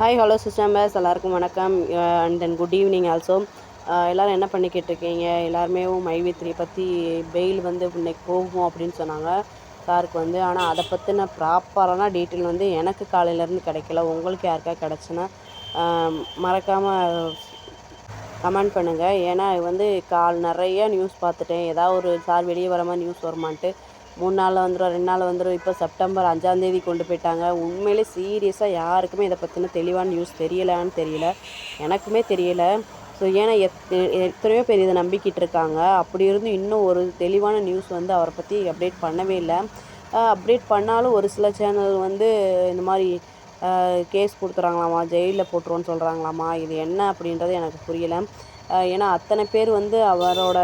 Hi hello சிஸ்டம்பர்ஸ் எல்லாருக்கும் வணக்கம். And then good evening also எல்லோரும் என்ன பண்ணிக்கிட்டு இருக்கீங்க? எல்லாருமே மைவி த்ரீ பற்றி பெயில் வந்து இன்னைக்கு போகும் அப்படின்னு சொன்னாங்க. சாருக்கு வந்து. ஆனால் அதை பற்றின ப்ராப்பரான டீட்டெயில் வந்து எனக்கு காலையிலேருந்து கிடைக்கல. உங்களுக்கு யாருக்கா கிடச்சுன்னா um, மறக்காமல் கமெண்ட் பண்ணுங்கள் ஏன்னா வந்து கால் நிறைய நியூஸ் பார்த்துட்டேன். ஏதாவது ஒரு சார் வெளியே வர மாதிரி நியூஸ் வருமான்ட்டு. மூணு நாளில் வந்துடும் ரெண்டு நாள் வந்துடும் இப்போ செப்டம்பர் அஞ்சாந்தேதி கொண்டு போயிட்டாங்க. உண்மையிலே சீரியஸாக யாருக்குமே இதை பற்றின தெளிவான நியூஸ் தெரியலான்னு தெரியல. எனக்குமே தெரியல. ஸோ ஏன்னா எத் எத்தனையோ பேர் இதை நம்பிக்கிட்டு இருக்காங்க. அப்படி இருந்து இன்னும் ஒரு தெளிவான நியூஸ் வந்து அவரை பற்றி அப்டேட் பண்ணவே இல்லை. அப்டேட் பண்ணாலும் ஒரு சில சேனல் வந்து இந்த மாதிரி கேஸ் கொடுத்துறாங்களாமா ஜெயிலில் போட்டுருவோன்னு சொல்கிறாங்களாமா இது என்ன அப்படின்றது எனக்கு புரியலை. ஏன்னா அத்தனை பேர் வந்து அவரோட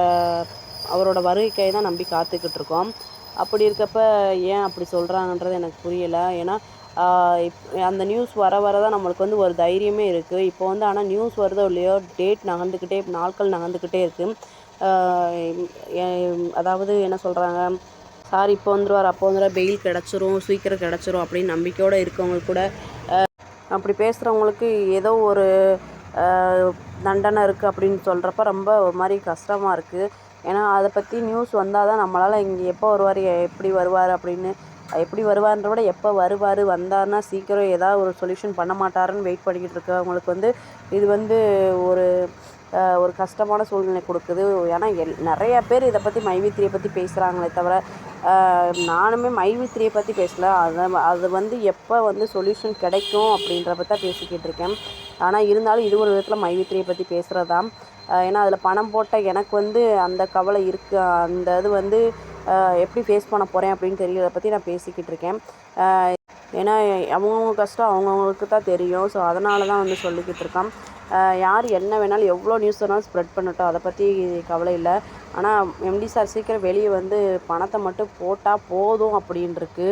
அவரோட வருகைக்காக தான் நம்பி காத்துக்கிட்டு இருக்கோம். அப்படி இருக்கப்ப ஏன் அப்படி சொல்கிறாங்கன்றது எனக்கு புரியலை. ஏன்னா அந்த நியூஸ் வர வர தான் நம்மளுக்கு வந்து ஒரு தைரியமே இருக்குது இப்போ வந்து ஆனால் நியூஸ் வருதோ இல்லையோ டேட் நகர்ந்துக்கிட்டே நாட்கள் நகர்ந்துக்கிட்டே இருக்குது அதாவது என்ன சொல்கிறாங்க சார் இப்போ வந்துடுவார் அப்போ வந்துடுவார் பெயில் கிடச்சிரும் சீக்கிரம் கிடச்சிரும் அப்படின்னு நம்பிக்கையோடு இருக்கவங்களுக்கு கூட அப்படி பேசுகிறவங்களுக்கு ஏதோ ஒரு தண்டனை இருக்குது அப்படின்னு சொல்கிறப்ப ரொம்ப ஒரு மாதிரி கஷ்டமாக இருக்குது ஏன்னா அதை பற்றி நியூஸ் வந்தால் தான் நம்மளால் இங்கே எப்போ வருவார் எப்படி வருவார் அப்படின்னு எப்படி வருவார்ன்ற விட எப்போ வருவார் வந்தார்னா சீக்கிரம் ஏதாவது ஒரு சொல்யூஷன் பண்ண மாட்டாருன்னு வெயிட் பண்ணிக்கிட்டு இருக்கவங்களுக்கு வந்து இது வந்து ஒரு ஒரு கஷ்டமான சூழ்நிலை கொடுக்குது. ஏன்னா எல் நிறையா பேர் இதை பற்றி மைவித்திரியை பற்றி பேசுகிறாங்களே தவிர நானுமே மைவித்திரியை பற்றி பேசல. அதை அது வந்து எப்போ வந்து சொல்யூஷன் கிடைக்கும் அப்படின்றப்ப பற்றி தான் பேசிக்கிட்டு இருக்கேன். ஆனால் இருந்தாலும் இது ஒரு விதத்தில் மைவித்திரியை பற்றி பேசுகிறது தான் ஏன்னா அதில் பணம் போட்ட எனக்கு வந்து அந்த கவலை இருக்குது அந்த இது வந்து எப்படி ஃபேஸ் பண்ண போகிறேன் அப்படின்னு தெரியறத பற்றி நான் பேசிக்கிட்டு இருக்கேன். ஏன்னா அவங்கவுங்க கஷ்டம் அவங்கவுங்களுக்கு தான் தெரியும். ஸோ அதனால தான் வந்து சொல்லிக்கிட்டு இருக்கான் யார் என்ன வேணாலும் எவ்வளோ நியூஸ் வேணாலும் ஸ்ப்ரெட் பண்ணட்டும். அதை பற்றி கவலை இல்லை. ஆனால் எம்டி சார் சீக்கிரம் வெளியே வந்து பணத்தை மட்டும் போட்டால் போதும் அப்படின்ருக்கு.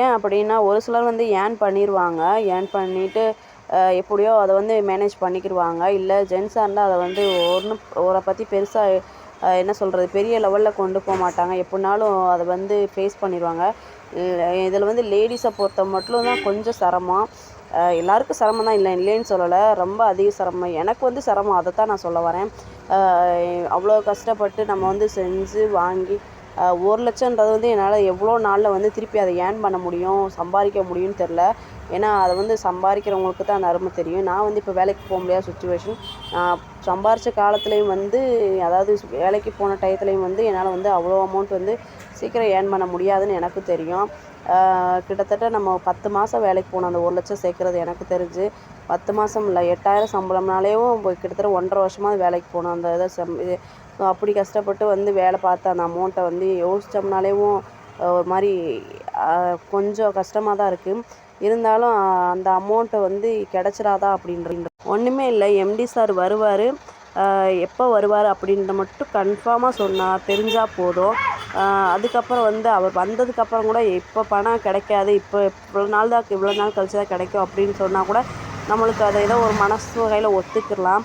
ஏன் அப்படின்னா ஒரு சிலர் வந்து ஏன் பண்ணிடுவாங்க ஏன் பண்ணிவிட்டு எப்படியோ அதை வந்து மேனேஜ் பண்ணிக்கிடுவாங்க. இல்லை ஜென்ஸாக இருந்தால் அதை வந்து ஒன்றும் அவரை பற்றி பெருசாக என்ன சொல்கிறது பெரிய லெவலில் கொண்டு போக மாட்டாங்க. எப்படினாலும் அதை வந்து ஃபேஸ் பண்ணிடுவாங்க. இதில் வந்து லேடிஸை பொறுத்த மட்டும் தான் கொஞ்சம் சிரமம். எல்லாருக்கும் சிரமம் தான். இல்லை இல்லைன்னு சொல்லலை. ரொம்ப அதிக சிரமம். எனக்கு வந்து சிரமம். அதை தான் நான் சொல்ல வரேன். அவ்வளோ கஷ்டப்பட்டு நம்ம வந்து செஞ்சு வாங்கி ஒரு லட்சன்றது வந்து என்னால் எவ்வளோ நாளில் வந்து திருப்பி அதை ஏர்ன் பண்ண முடியும் சம்பாதிக்க முடியும்னு தெரில ஏன்னா அதை வந்து சம்பாதிக்கிறவங்களுக்கு தான் அந்த அருமை தெரியும். நான் வந்து இப்போ வேலைக்கு போக முடியாத சுச்சுவேஷன் நான் சம்பாரித்த காலத்துலேயும் வந்து அதாவது வேலைக்கு போன டயத்துலேயும் வந்து என்னால் வந்து அவ்வளோ அமௌண்ட் வந்து சீக்கிரம் ஏர்ன் பண்ண முடியாதுன்னு எனக்கு தெரியும். கிட்டத்தட்ட நம்ம பத்து மாதம் வேலைக்கு போனோம் அந்த ஒரு லட்சம் சேர்க்குறது எனக்கு தெரிஞ்சு பத்து மாதம் இல்லை எட்டாயிரம் சம்பளம்னாலேயும் கிட்டத்தட்ட ஒன்றரை வருஷமாக வேலைக்கு போனோம் அந்த இதை செம் இது அப்படி கஷ்டப்பட்டு வந்து வேலை பார்த்த அந்த அமௌண்ட்டை வந்து யோசித்தோம்னாலேயும் ஒரு மாதிரி கொஞ்சம் கஷ்டமாக தான் இருக்குது இருந்தாலும் அந்த அமௌண்ட்டை வந்து கிடச்சிடாதா அப்படின்ற ஒன்றுமே இல்லை. எம்டி சார் வருவார். எப்போ வருவார் அப்படின்ற மட்டும் கன்ஃபார்மாக சொன்னால் தெரிஞ்சால் போதும். அதுக்கப்புறம் வந்து அவர் வந்ததுக்கப்புறம் கூட இப்போ பணம் கிடைக்காது. இப்போ இவ்வளோ நாள் தான் இவ்வளோ நாள் கழிச்சு தான் கிடைக்கும் அப்படின்னு சொன்னால் கூட நம்மளுக்கு அதை ஏதோ ஒரு மனசு வகையில் ஒத்துக்கிடலாம்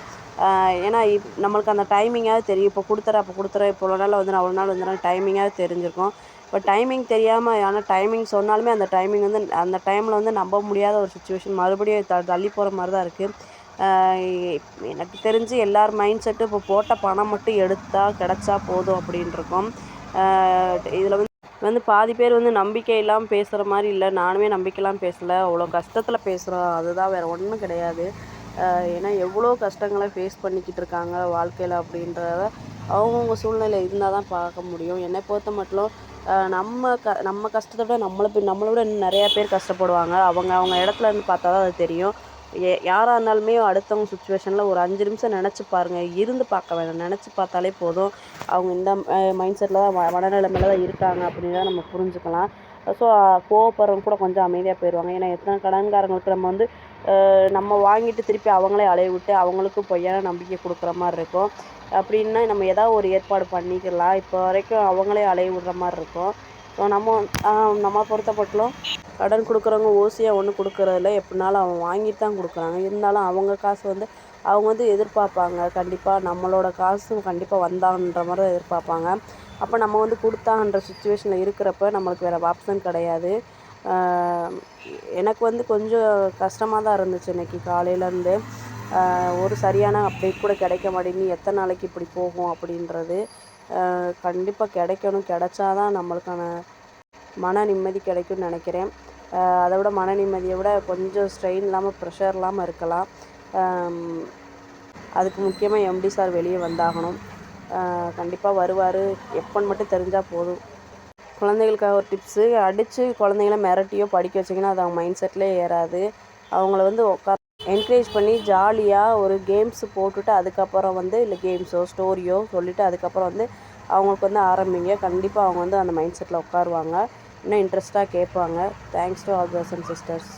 ஏன்னா இப் நம்மளுக்கு அந்த டைமிங்காவது தெரியும். இப்போ கொடுத்துற அப்போ கொடுத்துற இப்போ இவ்வளோ நாள் வந்து அவ்வளோ நாள் வந்து டைமிங்காவது தெரிஞ்சிருக்கும். இப்போ டைமிங் தெரியாமல் ஆனால் டைமிங் சொன்னாலுமே அந்த டைமிங் வந்து அந்த டைமில் வந்து நம்ப முடியாத ஒரு சுச்சுவேஷன் மறுபடியும் த தள்ளி போகிற மாதிரி தான் இருக்குது எனக்கு தெரிஞ்சு எல்லார் மைண்ட் செட்டும் இப்போ போட்ட பணம் மட்டும் எடுத்தால் கிடச்சா போதும் அப்படின்ருக்கோம். இதில் வந்து வந்து பாதி பேர் வந்து நம்பிக்கை இல்லாமல் பேசுகிற மாதிரி இல்லை. நானுமே நம்பிக்கைலாம் பேசலை. அவ்வளோ கஷ்டத்தில் பேசுகிறோம் அதுதான் வேறு ஒன்றும் கிடையாது. ஏன்னா எவ்வளோ கஷ்டங்களை ஃபேஸ் பண்ணிக்கிட்டு இருக்காங்க வாழ்க்கையில் அப்படின்றத அவங்கவுங்க சூழ்நிலை இருந்தால் தான் பார்க்க முடியும். என்னை பொறுத்த மட்டும் நம்ம க நம்ம கஷ்டத்தை விட நம்மளை நம்மளை விட இன்னும் நிறையா பேர் கஷ்டப்படுவாங்க. அவங்க அவங்க இடத்துல இருந்து பார்த்தா தான் அது தெரியும். யாராக இருந்தாலுமே அடுத்தவங்க சுச்சுவேஷனில் ஒரு அஞ்சு நிமிஷம் நினச்சி பாருங்கள் இருந்து பார்க்க வேணாம். நினச்சி பார்த்தாலே போதும். அவங்க இந்த மைண்ட் செட்டில் தான் மனநிலைமையில தான் இருக்காங்க அப்படின்னு தான் நம்ம புரிஞ்சுக்கலாம். ஸோ கோவப்படுறவங்க கூட கொஞ்சம் அமைதியாக போயிடுவாங்க ஏன்னா எத்தனை கடன்காரங்களுக்கு நம்ம வந்து நம்ம வாங்கிட்டு திருப்பி அவங்களே அலைய விட்டு அவங்களுக்கும் பொய்யான நம்பிக்கை கொடுக்குற மாதிரி இருக்கும். அப்படின்னா நம்ம ஏதாவது ஒரு ஏற்பாடு பண்ணிக்கலாம். இப்போ வரைக்கும் அவங்களே அலைய விடுற மாதிரி இருக்கும். ஸோ நம்ம நம்ம பொறுத்தப்பட்டலும் கடன் கொடுக்குறவங்க ஓசியாக ஒன்றும் கொடுக்குறதில்ல. எப்படினாலும் அவன் வாங்கிட்டு தான் கொடுக்குறாங்க. இருந்தாலும் அவங்க காசு வந்து அவங்க வந்து எதிர்பார்ப்பாங்க. கண்டிப்பாக நம்மளோட காசும் கண்டிப்பாக வந்தான்ற மாதிரி தான் எதிர்பார்ப்பாங்க. அப்போ நம்ம வந்து கொடுத்தான்ற சுச்சுவேஷனில் இருக்கிறப்ப நம்மளுக்கு வேறு ஆப்ஷன் கிடையாது. எனக்கு வந்து கொஞ்சம் கஷ்டமாக தான் இருந்துச்சு இன்றைக்கி காலையிலேருந்து ஒரு சரியான அப்டேட் கூட கிடைக்க மாட்டேங்குது. எத்தனை நாளைக்கு இப்படி போகும் அப்படின்றது. கண்டிப்பாக கிடைக்கணும். கிடைச்சா தான் நம்மளுக்கான மன நிம்மதி கிடைக்கும்னு நினைக்கிறேன். அதை விட மன நிம்மதியை விட கொஞ்சம் ஸ்ட்ரெயின் இல்லாமல் ப்ரெஷர் இல்லாமல் இருக்கலாம். அதுக்கு முக்கியமாக எம்டி சார் வெளியே வந்தாகணும். கண்டிப்பாக வருவார். எப்போன்னு மட்டும் தெரிஞ்சால் போதும். குழந்தைகளுக்காக ஒரு டிப்ஸு அடித்து குழந்தைங்கள மிரட்டியோ படிக்க வச்சிங்கன்னா அது அவங்க மைண்ட் செட்லேயே ஏறாது. அவங்கள வந்து உட்கார் என்கரேஜ் பண்ணி ஜாலியாக ஒரு கேம்ஸ் போட்டுட்டு அதுக்கப்புறம் வந்து இல்லை கேம்ஸோ ஸ்டோரியோ சொல்லிவிட்டு அதுக்கப்புறம் வந்து அவங்களுக்கு வந்து ஆரம்பிங்க. கண்டிப்பாக அவங்க வந்து அந்த மைண்ட் செட்டில் உட்காருவாங்க. இன்னும் இன்ட்ரெஸ்ட்டாக கேட்பாங்க. Thanks to all brothers and sisters